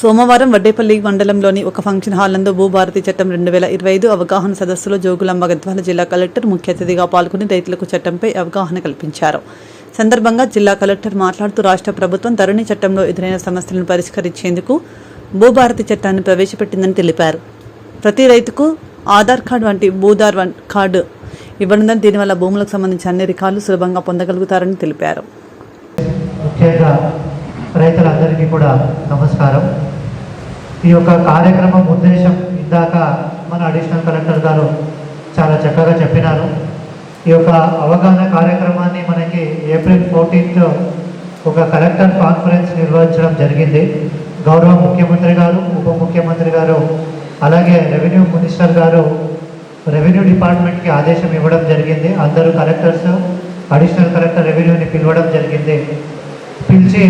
సోమవారం వడ్డేపల్లి మండలంలోని ఒక ఫంక్షన్ హాల్ నందు భూభారతి చట్టం రెండు వేల ఇరవై ఐదు అవగాహన సదస్సులో జోగులాంబ గద్వాల జిల్లా కలెక్టర్ ముఖ్య అతిథిగా పాల్గొని రైతులకు చట్టంపై అవగాహన కల్పించారు. సందర్భంగా జిల్లా కలెక్టర్ మాట్లాడుతూ రాష్ట్ర ప్రభుత్వం ధరణి చట్టంలో ఎదురైన సమస్యలను పరిష్కరించేందుకు భూభారతి చట్టాన్ని ప్రవేశపెట్టిందని తెలిపారు. ప్రతి రైతుకు ఆధార్ కార్డు వంటి భూధార్ కార్డు ఇవ్వనుందని దీనివల్ల భూములకు సంబంధించిన అన్ని రికార్డులు సులభంగా పొందగలుగుతారని తెలిపారు. ముఖ్యంగా రైతులందరికీ కూడా నమస్కారం. ఈ యొక్క కార్యక్రమం ఉద్దేశం ఇందాక మన అడిషనల్ కలెక్టర్ గారు చాలా చక్కగా చెప్పినారు. ఈ యొక్క అవగాహన కార్యక్రమాన్ని మనకి ఏప్రిల్ ఫోర్టీన్త్ ఒక కలెక్టర్ కాన్ఫరెన్స్ నిర్వహించడం జరిగింది. గౌరవ ముఖ్యమంత్రి గారు ఉప ముఖ్యమంత్రి గారు అలాగే రెవెన్యూ మినిస్టర్ గారు రెవెన్యూ డిపార్ట్మెంట్కి ఆదేశం ఇవ్వడం జరిగింది. అందరూ కలెక్టర్స్ అడిషనల్ కలెక్టర్ రెవెన్యూని పిలవడం జరిగింది. పిలిచి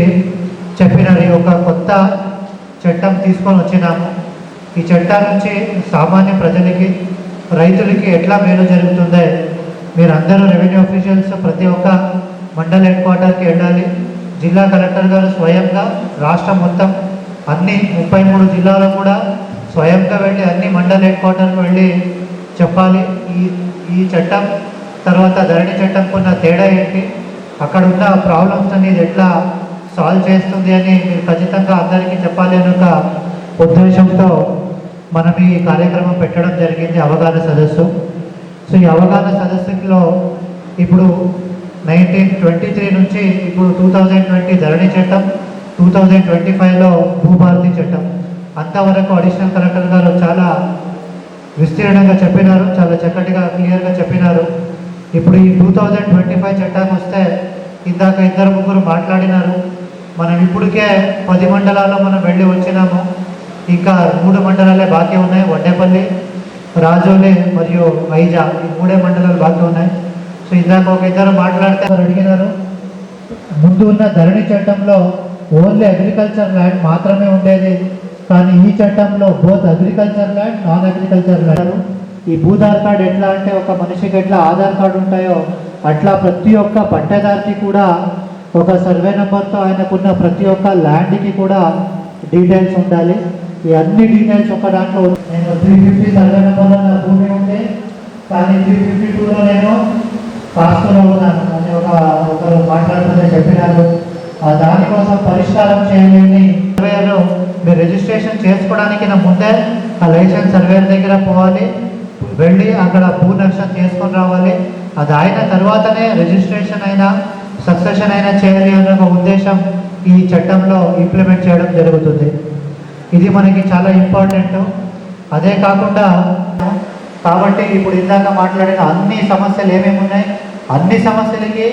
చెప్పినారు. ఒక కొత్త చట్టం తీసుకొని వచ్చినాము. ఈ చట్టం నుంచి సామాన్య ప్రజలకి రైతులకి ఎట్లా మేలు జరుగుతుందో మీరందరూ రెవెన్యూ ఆఫీషియల్స్ ప్రతి ఒక్క మండల హెడ్ క్వార్టర్కి వెళ్ళాలి. జిల్లా కలెక్టర్ గారు స్వయంగా రాష్ట్రం మొత్తం అన్ని ముప్పై మూడు జిల్లాలో కూడా స్వయంగా వెళ్ళి అన్ని మండల హెడ్ క్వార్టర్కి వెళ్ళి చెప్పాలి. ఈ ఈ చట్టం తర్వాత ధరణి చట్టంకున్న తేడా ఏంటి? అక్కడ ఉన్న ప్రాబ్లమ్స్ అనేది ఎట్లా సాల్వ్ చేస్తుంది అని మీరు ఖచ్చితంగా అందరికీ చెప్పాలి అని ఒక ఉద్దేశంతో మనం ఈ కార్యక్రమం పెట్టడం జరిగింది అవగాహన సదస్సు. సో ఈ అవగాహన సదస్సులో ఇప్పుడు నైన్టీన్ ట్వంటీ త్రీ నుంచి ఇప్పుడు టూ థౌజండ్ ట్వంటీ ధరణి చట్టం టూ థౌజండ్ ట్వంటీ ఫైవ్లో భూభారతి చట్టం. అంతవరకు అడిషనల్ కలెక్టర్ గారు చాలా విస్తీర్ణంగా చెప్పినారు చాలా చక్కటిగా క్లియర్గా చెప్పినారు. ఇప్పుడు ఈ టూ థౌజండ్ ట్వంటీ ఫైవ్ చట్టానికి వస్తే ఇందాక ఇద్దరు ముగ్గురు మాట్లాడినారు. మనం ఇప్పటికే పది మండలాల్లో మనం వెళ్ళి వచ్చినాము. ఇంకా మూడు మండలాలే బాకీ ఉన్నాయి. వడ్డేపల్లి రాజోలే మరియు వైజా ఈ మూడే మండలాలు బాకీ ఉన్నాయి. సో ఇందాక ఒక ఇద్దరు మాట్లాడితే అడిగినారు. ముందు ఉన్న ధరణి చట్టంలో ఓన్లీ అగ్రికల్చర్ ల్యాండ్ మాత్రమే ఉండేది. కానీ ఈ చట్టంలో both agriculture land non agriculture land ఈ భూధార్ కార్డ్ ఎట్లా అంటే ఒక మనిషికి ఎట్లా ఆధార్ కార్డు ఉంటాయో అట్లా ప్రతి ఒక్క పట్టేదారికి కూడా ఒక సర్వే నెంబర్తో ఆయనకున్న ప్రతి ఒక్క ల్యాండ్కి కూడా డీటెయిల్స్ ఉండాలి. ఈ అన్ని డీటెయిల్స్ ఒక దాంట్లో నేను త్రీ ఫిఫ్టీ సర్వే నెంబర్లో నా భూమి ఉంటే కానీ త్రీ ఫిఫ్టీ టూలో నేను కాస్తులో ఉన్నాను. అని ఒక ఒకరు మాట్లాడుతుంటే చెప్పినారు. ఆ దానికోసం పరిష్కారం చేయలేని సర్వేయర్ మీరు రిజిస్ట్రేషన్ చేసుకోవడానికి నా ముందే ఆ లైసెన్స్ సర్వేర్ దగ్గర పోవాలి. వెళ్ళి అక్కడ భూ నష్టం చేసుకొని రావాలి. అది అయిన తర్వాతనే రిజిస్ట్రేషన్ అయినా సక్సెషన్ అయినా చేయాలి అనే ఒక ఉద్దేశం ఈ చట్టంలో ఇంప్లిమెంట్ చేయడం జరుగుతుంది. ఇది మనకి చాలా ఇంపార్టెంట్ అదే కాకుండా కాబట్టి ఇప్పుడు ఇందాక మాట్లాడిన అన్ని సమస్యలు ఏమేమి ఉన్నాయి? అన్ని సమస్యలకి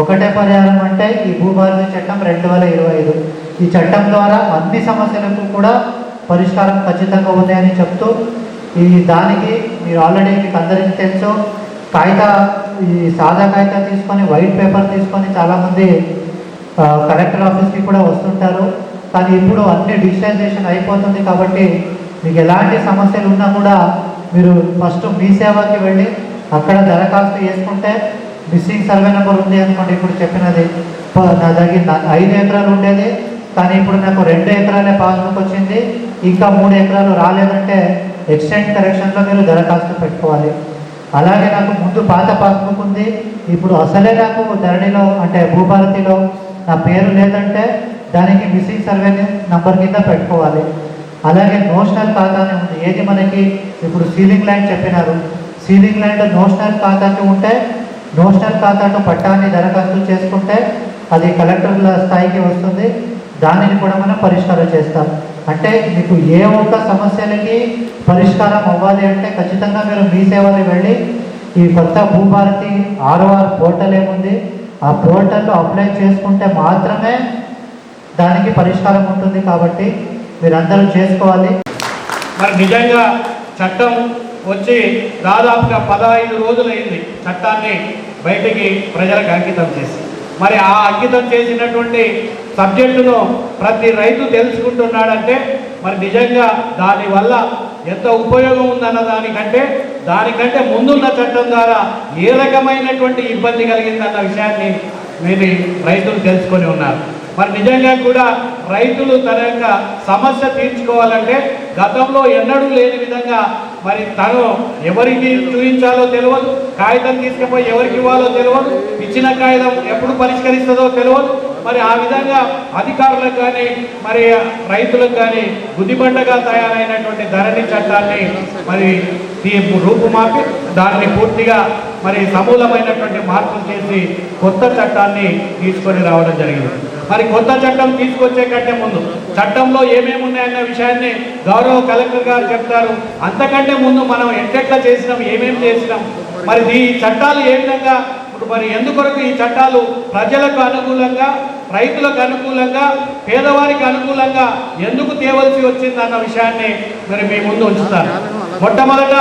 ఒకటే పరిహారం అంటే ఈ భూభారతి చట్టం రెండు వేల ఇరవై ఐదు. ఈ చట్టం ద్వారా అన్ని సమస్యలకు కూడా పరిష్కారం ఖచ్చితంగా ఉన్నాయని చెప్తూ ఈ దానికి మీరు ఆల్రెడీ మీకు అందరికీ తెలుసు. కాగిత ఈ సాదా కాగితం తీసుకొని వైట్ పేపర్ తీసుకొని చాలామంది కలెక్టర్ ఆఫీస్కి కూడా వస్తుంటారు. కానీ ఇప్పుడు అన్ని డిజిటలైజేషన్ అయిపోతుంది కాబట్టి మీకు ఎలాంటి సమస్యలు ఉన్నా కూడా మీరు ఫస్ట్ మీ సేవకి వెళ్ళి అక్కడ దరఖాస్తు చేసుకుంటే మిస్సింగ్ సర్వే నెంబర్ ఉంది అనుకోండి ఇప్పుడు చెప్పినది. నా దగ్గర ఐదు ఎకరాలు ఉండేది కానీ ఇప్పుడు నాకు రెండు ఎకరాలే పాస్బుక్ వచ్చింది. ఇంకా మూడు ఎకరాలు రాలేదంటే ఎక్స్టెంట్ కరెక్షన్లో మీరు దరఖాస్తు పెట్టుకోవాలి. అలాగే నాకు ముందు పాత పాస్బుక్ ఉంది. ఇప్పుడు అసలే నాకు ధరణిలో అంటే భూభారతిలో నా పేరు లేదంటే దానికి మిస్సింగ్ సర్వే నంబర్ కింద పెట్టుకోవాలి. అలాగే నోషనల్ ఖాతానే ఉంది. ఏది మనకి? ఇప్పుడు సీలింగ్ ల్యాండ్ చెప్పినారు. సీలింగ్ ల్యాండ్ నోషనల్ ఖాతాకి ఉంటే నోషనల్ ఖాతాను పట్టాన్ని దరఖాస్తు చేసుకుంటే అది కలెక్టర్ల స్థాయికి వస్తుంది. దానిని కూడా మనం పరిష్కారం చేస్తాం. అంటే మీకు ఏ ఒక్క సమస్యలకి పరిష్కారం అవ్వాలి అంటే ఖచ్చితంగా మీరు మీ సేవలు వెళ్ళి ఈ కొత్త భూభారతి ఆర్ఓఆర్ పోర్టల్ ఏముంది ఆ పోర్టల్లో అప్లై చేసుకుంటే మాత్రమే దానికి పరిష్కారం ఉంటుంది కాబట్టి మీరందరూ చేసుకోవాలి. మరి నిజంగా చట్టం వచ్చి దాదాపుగా పదహైదు రోజులైంది చట్టాన్ని బయటికి ప్రజలకు అంకితం చేసి. మరి ఆ అంకితం చేసినటువంటి సబ్జెక్టును ప్రతి రైతు తెలుసుకుంటున్నాడంటే మరి నిజంగా దానివల్ల ఎంత ఉపయోగం ఉందన్న దానికంటే దానికంటే ముందున్న చట్టం ద్వారా ఏ రకమైనటువంటి ఇబ్బంది కలిగిందన్న విషయాన్ని మీరు రైతులు తెలుసుకొని ఉన్నారు. మరి నిజంగా కూడా రైతులు తన యొక్క సమస్య తీర్చుకోవాలంటే గతంలో ఎన్నడూ లేని విధంగా మరి తను ఎవరికి చూపించాలో తెలియదు కాగితం తీసుకుపోయి ఎవరికి ఇవ్వాలో తెలియదు ఇచ్చిన కాగితం ఎప్పుడు పరిష్కరిస్తుందో తెలియదు మరి ఆ విధంగా అధికారులకు కానీ మరి రైతులకు కానీ గుదిబండగా తయారైనటువంటి ధరణి చట్టాన్ని మరి రూపుమాపి దాన్ని పూర్తిగా మరి సమూలమైనటువంటి మార్పులు చేసి కొత్త చట్టాన్ని తీసుకొని రావడం జరిగింది. మరి కొత్త చట్టం తీసుకొచ్చే కంటే ముందు చట్టంలో ఏమేమి ఉన్నాయన్న విషయాన్ని గౌరవ కలెక్టర్ గారు చెప్తారు. అంతకంటే ముందు మనం ఎట్టెట్లా చేసినాం ఏమేమి చేసినాం మరి ఈ చట్టాలు ఏ విధంగా మరి ఎందుకొరకు ఈ చట్టాలు ప్రజలకు అనుకూలంగా రైతులకు అనుకూలంగా పేదవారికి అనుకూలంగా ఎందుకు తేవలసి వచ్చింది అన్న విషయాన్ని మరి మీ ముందు ఉంచుతాను. మొట్టమొదట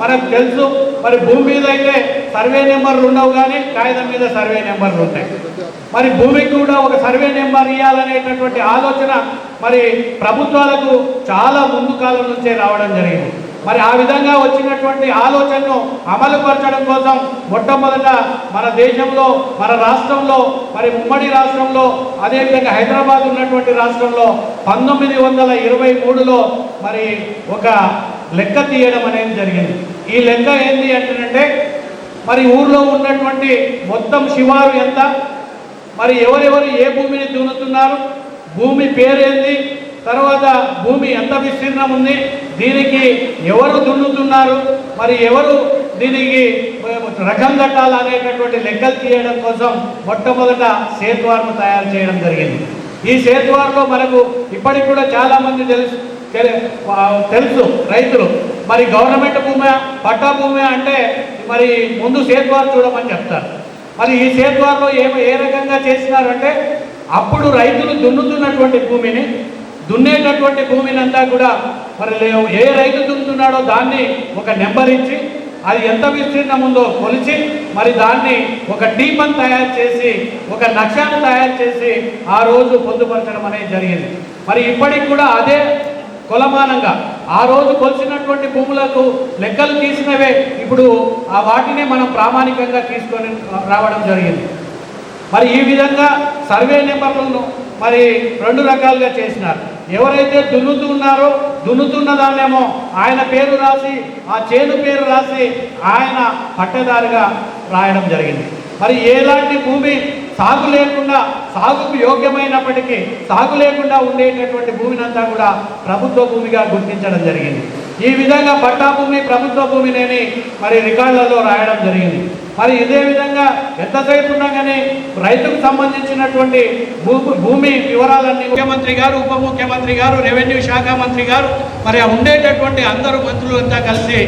మనకు తెలుసు మరి భూమి మీద అయితే సర్వే నెంబర్లు ఉండవు కానీ కాగితం మీద సర్వే నెంబర్లు ఉంటాయి. మరి భూమికి కూడా ఒక సర్వే నెంబర్ ఇవ్వాలనేటటువంటి ఆలోచన మరి ప్రభుత్వాలకు చాలా ముందు కాలం నుంచే రావడం జరిగింది. మరి ఆ విధంగా వచ్చినటువంటి ఆలోచనను అమలు పరచడం కోసం మొట్టమొదట మన దేశంలో మన రాష్ట్రంలో మరి ఉమ్మడి రాష్ట్రంలో అదేవిధంగా హైదరాబాద్ ఉన్నటువంటి రాష్ట్రంలో పంతొమ్మిది వందల ఇరవై మూడులో మరి ఒక లెక్క తీయడం అనేది జరిగింది. ఈ లెక్క ఏంటి అంటేనంటే మరి ఊర్లో ఉన్నటువంటి మొత్తం శివారు ఎంత? మరి ఎవరెవరు ఏ భూమిని దున్నుతున్నారు? భూమి పేరేంది? తర్వాత భూమి ఎంత విస్తీర్ణం ఉంది? దీనికి ఎవరు దున్నుతున్నారు? మరి ఎవరు దీనికి రకం కట్టాలి అనేటటువంటి లెక్కలు తీయడం కోసం మొట్టమొదట సేతువార్ను తయారు చేయడం జరిగింది. ఈ సేతువార్లో మనకు ఇప్పటికి కూడా చాలామంది తెలుసు తెలుసు రైతులు. మరి గవర్నమెంట్ భూమి పట్టా భూమి అంటే మరి ముందు సేతువారు చూడమని చెప్తారు. మరి ఈ సేద్వార్లో ఏ ఏ రకంగా చేసినారంటే అప్పుడు రైతులు దున్నుతున్నటువంటి భూమిని దున్నేటటువంటి భూమినంతా కూడా మరి ఏ రైతు దున్నుతున్నాడో దాన్ని ఒక నెంబర్ ఇచ్చి అది ఎంత విస్తీర్ణం ఉందో కొలిచి మరి దాన్ని ఒక టీపన్ తయారు చేసి ఒక నక్షాన్ని తయారు చేసి ఆ రోజు పొందుపరచడం అనేది జరిగింది. మరి ఇప్పటికి కూడా అదే కొలమానంగా ఆ రోజు కొలిచినటువంటి భూములకు లెక్కలు తీసినవే ఇప్పుడు ఆ వాటిని మనం ప్రామాణికంగా తీసుకొని రావడం జరిగింది. మరి ఈ విధంగా సర్వే నెంబర్లను మరి రెండు రకాలుగా చేసినారు. ఎవరైతే దున్నుతున్నారో దున్నుతున్న దాన్నేమో ఆయన పేరు రాసి ఆ చేను పేరు రాసి ఆయన పట్టేదారుగా రాయడం జరిగింది. మరి ఎలాంటి భూమి సాగు లేకుండా సాగుకు యోగ్యమైనప్పటికీ సాగు లేకుండా ఉండేటటువంటి భూమినంతా కూడా ప్రభుత్వ భూమిగా గుర్తించడం జరిగింది. ఈ విధంగా పట్టా భూమి ప్రభుత్వ భూమినేని మరి రికార్డులలో రాయడం జరిగింది. మరి ఇదే విధంగా ఎంతసేపు ఉండగానే రైతుకు సంబంధించినటువంటి భూ భూమి వివరాలన్నీ ముఖ్యమంత్రి గారు ఉప ముఖ్యమంత్రి గారు రెవెన్యూ శాఖ మంత్రి గారు మరి ఉండేటటువంటి అందరూ మంత్రులు అంతా కలిసి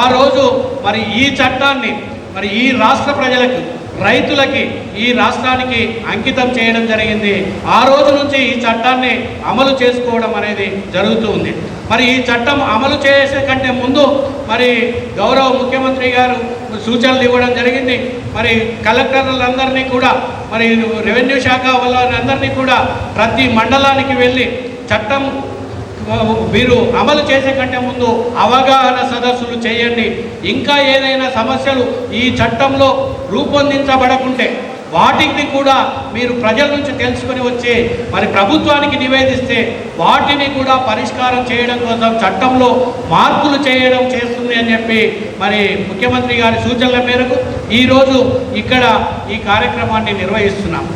ఆ రోజు మరి ఈ చట్టాన్ని మరి ఈ రాష్ట్ర ప్రజలకు రైతులకి ఈ రాష్ట్రానికి అంకితం చేయడం జరిగింది. ఆ రోజు నుంచి ఈ చట్టాన్ని అమలు చేసుకోవడం అనేది జరుగుతూ ఉంది. మరి ఈ చట్టం అమలు చేసే కంటే ముందు మరి గౌరవ ముఖ్యమంత్రి గారు సూచనలు ఇవ్వడం జరిగింది. మరి కలెక్టర్లందరినీ కూడా మరి రెవెన్యూ శాఖ వాళ్ళందరినీ కూడా ప్రతి మండలానికి వెళ్ళి చట్టం మీరు అమలు చేసే కంటే ముందు అవగాహన సదస్సులు చేయండి. ఇంకా ఏదైనా సమస్యలు ఈ చట్టంలో రూపొందించబడకుంటే వాటిని కూడా మీరు ప్రజల నుంచి తెలుసుకొని వచ్చి మరి ప్రభుత్వానికి నివేదిస్తే వాటిని కూడా పరిష్కారం చేయడం కోసం చట్టంలో మార్పులు చేయడం చేస్తుంది అని చెప్పి మరి ముఖ్యమంత్రి గారి సూచనల మేరకు ఈరోజు ఇక్కడ ఈ కార్యక్రమాన్ని నిర్వహిస్తున్నాం.